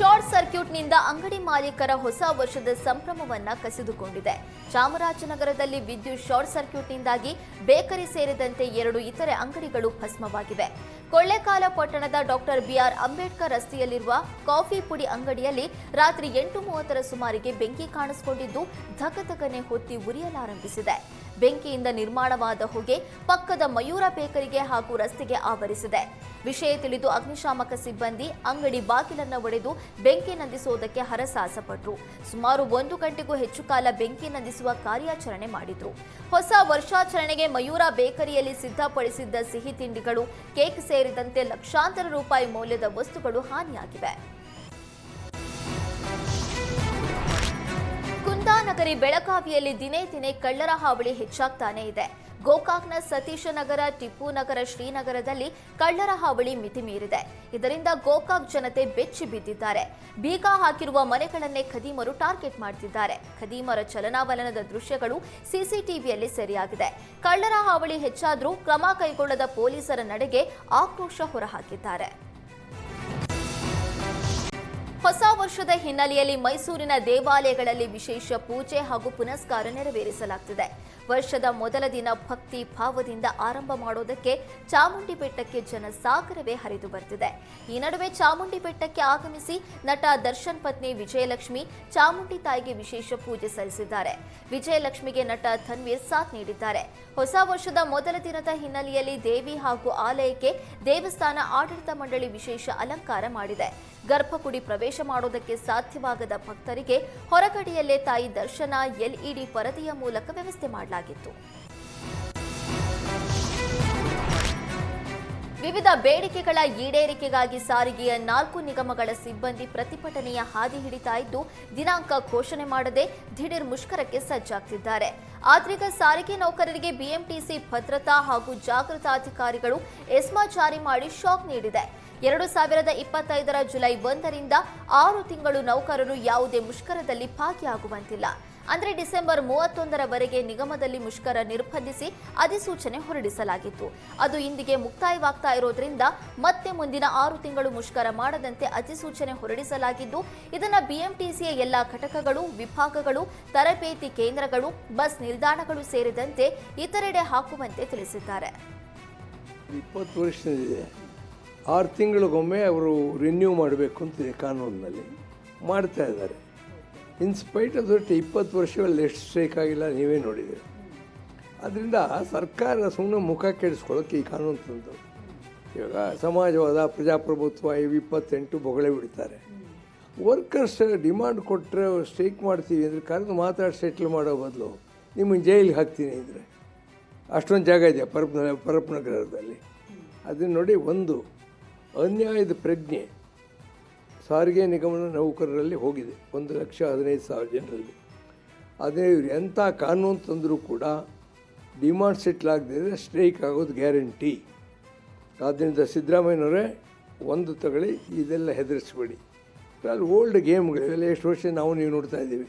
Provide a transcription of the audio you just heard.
yo ಸರ್ಕ್ಯೂಟ್ನಿಂದ ಅಂಗಡಿ ಮಾಲೀಕರ ಹೊಸ ವರ್ಷದ ಸಂಭ್ರಮವನ್ನ ಕಸಿದುಕೊಂಡಿದೆ. ಚಾಮರಾಜನಗರದಲ್ಲಿ ವಿದ್ಯುತ್ ಶಾರ್ಟ್ ಸರ್ಕ್ಯೂಟ್ನಿಂದಾಗಿ ಬೇಕರಿ ಸೇರಿದಂತೆ ಎರಡು ಇತರೆ ಅಂಗಡಿಗಳು ಭಸ್ಮವಾಗಿವೆ. ಕೊಳ್ಳೇಕಾಲ ಪಟ್ಟಣದ ಡಾಕ್ಟರ್ ಬಿಆರ್ ಅಂಬೇಡ್ಕರ್ ರಸ್ತೆಯಲ್ಲಿರುವ ಕಾಫಿ ಪುಡಿ ಅಂಗಡಿಯಲ್ಲಿ ರಾತ್ರಿ ಎಂಟು ಮೂವತ್ತರ ಸುಮಾರಿಗೆ ಬೆಂಕಿ ಕಾಣಿಸಿಕೊಂಡಿದ್ದು ಧಕಧಕನೆ ಹೊತ್ತಿ ಉರಿಯಲಾರಂಭಿಸಿದೆ. ಬೆಂಕಿಯಿಂದ ನಿರ್ಮಾಣವಾದ ಹೊಗೆ ಪಕ್ಕದ ಮಯೂರ ಬೇಕರಿಗೆ ಹಾಗೂ ರಸ್ತೆಗೆ ಆವರಿಸಿದೆ. ವಿಷಯ ತಿಳಿದು ಅಗ್ನಿಶಾಮಕ ಸಿಬ್ಬಂದಿ ಅಂಗಡಿ ಬಾಗಿಲನ್ನು ಒಡೆದು ಬೆಂಕಿ ನಂದಿಸುವುದಕ್ಕೆ ಹರಸಾಹಸಪಟ್ರು. ಸುಮಾರು ಒಂದು ಗಂಟೆಗೂ ಹೆಚ್ಚು ಕಾಲ ಬೆಂಕಿ ನಂದಿಸುವ ಕಾರ್ಯಾಚರಣೆ ಮಾಡಿದ್ರು. ಹೊಸ ವರ್ಷಾಚರಣೆಗೆ ಮಯೂರ ಬೇಕರಿಯಲ್ಲಿ ಸಿದ್ಧಪಡಿಸಿದ್ದ ಸಿಹಿ ತಿಂಡಿಗಳು, ಕೇಕ್ ಸೇರಿದಂತೆ ಲಕ್ಷಾಂತರ ರೂಪಾಯಿ ಮೌಲ್ಯದ ವಸ್ತುಗಳು ಹಾನಿಯಾಗಿವೆ. ಕುಂದಾನಗರಿ ಬೆಳಗಾವಿಯಲ್ಲಿ ದಿನೇ ದಿನೇ ಕಳ್ಳರ ಹಾವಳಿ ಹೆಚ್ಚಾಗ್ತಾನೇ ಇದೆ. ಗೋಕಾಕ್ನ ಸತೀಶ ನಗರ, ಟಿಪ್ಪು ನಗರ, ಶ್ರೀನಗರದಲ್ಲಿ ಕಳ್ಳರ ಹಾವಳಿ ಮಿತಿ ಮೀರಿದೆ. ಇದರಿಂದ ಗೋಕಾಕ್ ಜನತೆ ಬೆಚ್ಚಿ ಬಿದ್ದಿದ್ದಾರೆ. ಬೀಗ ಹಾಕಿರುವ ಮನೆಗಳನ್ನೇ ಖದೀಮರು ಟಾರ್ಗೆಟ್ ಮಾಡ್ತಿದ್ದಾರೆ. ಖದೀಮರ ಚಲನಾವಲನದ ದೃಶ್ಯಗಳು ಸಿಸಿಟಿವಿಯಲ್ಲಿ ಸೆರೆಯಾಗಿದೆ. ಕಳ್ಳರ ಹಾವಳಿ ಹೆಚ್ಚಾದರೂ ಕ್ರಮ ಕೈಗೊಳ್ಳದ ಪೊಲೀಸರ ನಡೆಗೆ ಆಕ್ರೋಶ ಹೊರಹಾಕಿದ್ದಾರೆ. ಹೊಸ ವರ್ಷದ ಹಿನ್ನೆಲೆಯಲ್ಲಿ ಮೈಸೂರಿನ ದೇವಾಲಯಗಳಲ್ಲಿ ವಿಶೇಷ ಪೂಜೆ ಹಾಗೂ ಪುನಸ್ಕಾರ ನೆರವೇರಿಸಲಾಗುತ್ತಿದೆ ವರ್ಷದ ಮೊದಲ ದಿನ ಭಕ್ತಿ ಭಾವದಿಂದ ಆರಂಭ ಮಾಡೋದಕ್ಕೆ ಚಾಮುಂಡಿ ಬೆಟ್ಟಕ್ಕೆ ಜನ ಸಾಗರವೇ ಹರಿದು ಬರ್ತಿದೆ. ಈ ನಡುವೆ ಚಾಮುಂಡಿ ಬೆಟ್ಟಕ್ಕೆ ಆಗಮಿಸಿ ನಟ ದರ್ಶನ್ ಪತ್ನಿ ವಿಜಯಲಕ್ಷ್ಮಿ ಚಾಮುಂಡಿ ತಾಯಿಗೆ ವಿಶೇಷ ಪೂಜೆ ಸಲ್ಲಿಸಿದ್ದಾರೆ. ವಿಜಯಲಕ್ಷ್ಮಿಗೆ ನಟ ಧನ್ವೀರ್ ಸಾಥ್ ನೀಡಿದ್ದಾರೆ. ಹೊಸ ವರ್ಷದ ಮೊದಲ ದಿನದ ಹಿನ್ನೆಲೆಯಲ್ಲಿ ದೇವಿ ಹಾಗೂ ಆಲಯಕ್ಕೆ ದೇವಸ್ಥಾನ ಆಡಳಿತ ಮಂಡಳಿ ವಿಶೇಷ ಅಲಂಕಾರ ಮಾಡಿದೆ. ಗರ್ಭಗುಡಿ ಪ್ರವೇಶ ಮಾಡೋದಕ್ಕೆ ಸಾಧ್ಯವಾಗದ ಭಕ್ತರಿಗೆ ಹೊರಗಡೆಯಲ್ಲೇ ತಾಯಿ ದರ್ಶನ ಎಲ್ಇಡಿ ಪರದೆಯ ಮೂಲಕ ವ್ಯವಸ್ಥೆ ಮಾಡಲಾಗಿತ್ತು. ವಿವಿಧ ಬೇಡಿಕೆಗಳ ಈಡೇರಿಕೆಗಾಗಿ ಸಾರಿಗೆಯ ನಾಲ್ಕು ನಿಗಮಗಳ ಸಿಬ್ಬಂದಿ ಪ್ರತಿಭಟನೆಯ ಹಾದಿ ಹಿಡಿತಾ ಇದ್ದು, ದಿನಾಂಕ ಘೋಷಣೆ ಮಾಡದೆ ದಿಢೀರ್ ಮುಷ್ಕರಕ್ಕೆ ಸಜ್ಜಾಗ್ತಿದ್ದಾರೆ. ಆದ್ರೀಗ ಸಾರಿಗೆ ನೌಕರರಿಗೆ ಬಿಎಂಟಿಸಿ ಭದ್ರತಾ ಹಾಗೂ ಜಾಗೃತಾಧಿಕಾರಿಗಳು ಎಸ್ಮಾ ಜಾರಿ ಮಾಡಿ ಶಾಕ್ ನೀಡಿದೆ. ಎರಡು ಸಾವಿರದ ಇಪ್ಪತ್ತೈದರ ಜುಲೈ ಒಂದರಿಂದ ಆರು ತಿಂಗಳು ನೌಕರರು ಯಾವುದೇ ಮುಷ್ಕರದಲ್ಲಿ ಭಾಗಿಯಾಗುವಂತಿಲ್ಲ. ಅಂದ್ರೆ ಡಿಸೆಂಬರ್ ಮೂವತ್ತೊಂದರವರೆಗೆ ನಿಗಮದಲ್ಲಿ ಮುಷ್ಕರ ನಿರ್ಬಂಧಿಸಿ ಅಧಿಸೂಚನೆ ಹೊರಡಿಸಲಾಗಿತ್ತು. ಅದು ಇಂದಿಗೆ ಮುಕ್ತಾಯವಾಗ್ತಾ ಇರೋದ್ರಿಂದ ಮತ್ತೆ ಮುಂದಿನ ಆರು ತಿಂಗಳು ಮುಷ್ಕರ ಮಾಡದಂತೆ ಅಧಿಸೂಚನೆ ಹೊರಡಿಸಲಾಗಿದ್ದು, ಇದನ್ನು ಬಿಎಂಟಿಸಿಯ ಎಲ್ಲ ಘಟಕಗಳು, ವಿಭಾಗಗಳು, ತರಬೇತಿ ಕೇಂದ್ರಗಳು, ಬಸ್ ನಿಲ್ದಾಣಗಳು ಸೇರಿದಂತೆ ಇತರೆಡೆ ಹಾಕುವಂತೆ ತಿಳಿಸಿದ್ದಾರೆ. ಆರು ತಿಂಗಳಿಗೊಮ್ಮೆ ಅವರು ರಿನ್ಯೂ ಮಾಡಬೇಕು ಅಂತಿದೆ ಕಾನೂನಿನಲ್ಲಿ ಮಾಡ್ತಾ ಇದ್ದಾರೆ. ಇನ್ಸ್ಪೈಟ್ ಆಫ್ ದಟ್ ಇಪ್ಪತ್ತು ವರ್ಷಗಳಲ್ಲಿ ಎಷ್ಟು ಸ್ಟ್ರೈಕ್ ಆಗಿಲ್ಲ ನೀವೇ ನೋಡಿದ್ದೀರಿ. ಅದರಿಂದ ಸರ್ಕಾರ ಸುಮ್ಮನೆ ಮುಖ ಕೆಡಿಸ್ಕೊಳ್ಳೋಕೆ ಈ ಕಾನೂನು ತಂದು. ಇವಾಗ ಸಮಾಜವಾದ ಪ್ರಜಾಪ್ರಭುತ್ವ ಇವು ಇಪ್ಪತ್ತೆಂಟು ಬೊಗಳೆ ಬಿಡ್ತಾರೆ. ವರ್ಕರ್ಸ್ ಡಿಮಾಂಡ್ ಕೊಟ್ಟರೆ ಸ್ಟ್ರೈಕ್ ಮಾಡ್ತೀವಿ ಅಂದರೆ ಕರೆದು ಮಾತಾಡಿ ಸೆಟ್ಲ್ ಮಾಡೋ ಬದಲು ನಿಮ್ಮನ್ನು ಜೈಲಿಗೆ ಹಾಕ್ತೀನಿ ಅಂದರೆ. ಅಷ್ಟೊಂದು ಜಾಗ ಇದೆ ಪರಪ್ ನಗರದಲ್ಲಿ ಅದನ್ನು ನೋಡಿ ಒಂದು ಅನ್ಯಾಯದ ಪ್ರಜ್ಞೆ ಸಾರಿಗೆ ನಿಗಮದ ನೌಕರರಲ್ಲಿ ಹೋಗಿದೆ. ಒಂದು ಲಕ್ಷ ಹದಿನೈದು ಸಾವಿರ ಜನರಲ್ಲಿ. ಅದೇ ಇವರು ಎಂಥ ಕಾನೂನು ತಂದರೂ ಕೂಡ ಡಿಮಾಂಡ್ ಸೆಟ್ಲ್ ಆಗದಿದ್ರೆ ಸ್ಟ್ರೈಕ್ ಆಗೋದು ಗ್ಯಾರಂಟಿ. ಆದ್ದರಿಂದ ಸಿದ್ದರಾಮಯ್ಯನವರೇ, ಒಂದು ತಗೊಳ್ಳಿ, ಇದೆಲ್ಲ ಹೆದರಿಸ್ಬೇಡಿ. ಅಲ್ಲಿ ಓಲ್ಡ್ ಗೇಮ್ಗಳು ಇವೆಲ್ಲ ಎಷ್ಟು ವರ್ಷ ನಾವು ನೀವು ನೋಡ್ತಾ ಇದ್ದೀವಿ.